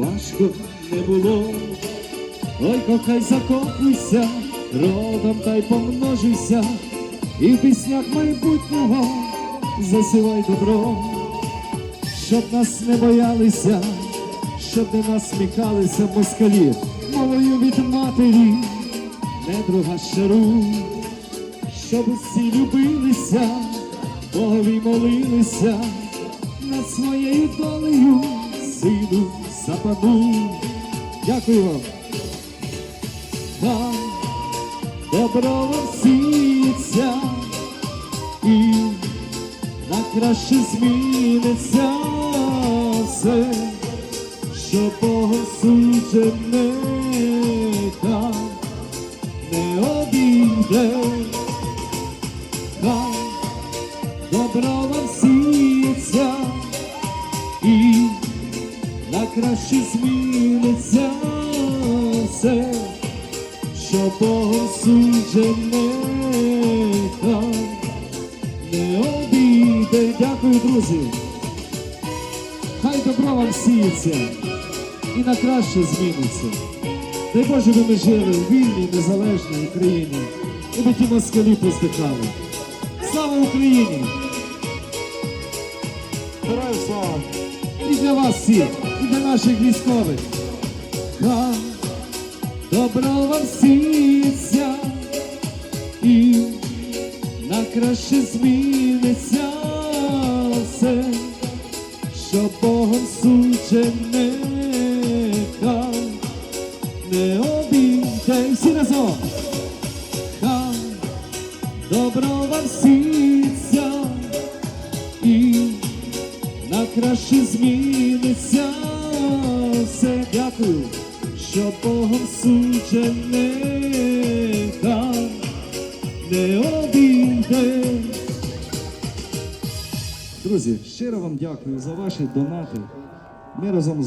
важко не було. Ой, кохай, закохуйся, родом та й помножуйся, і в піснях майбутнього засивай добро, щоб нас не боялися, щоб не насміхалися москалі, мовою від матері, недруга щару, щоб усі любилися, Богові молилися. Над своєю долею, сину запану. Дякую вам. Хай добро сіється і на краще зміниться все, що Богом суджене хай не обійде. Хай добро на краще зміниться все, що Богом суджене хай не обійде. Дякую, друзі. Хай добро вам сіється і на краще зміниться. Дай Боже, би ми жили в вільній, незалежній Україні, і би ті москалі поздихали. Слава Україні! Героям слава! Для вас всіх, і для наших військових. Хай добро вам сіється і на краще зміниться все, що Богом суджене хай не обійде. Всі разом. Хай добро вам сіться на зміниться все. Дякую, що Богом суджене там не обійде. Друзі, щиро вам дякую за ваші донати. Ми разом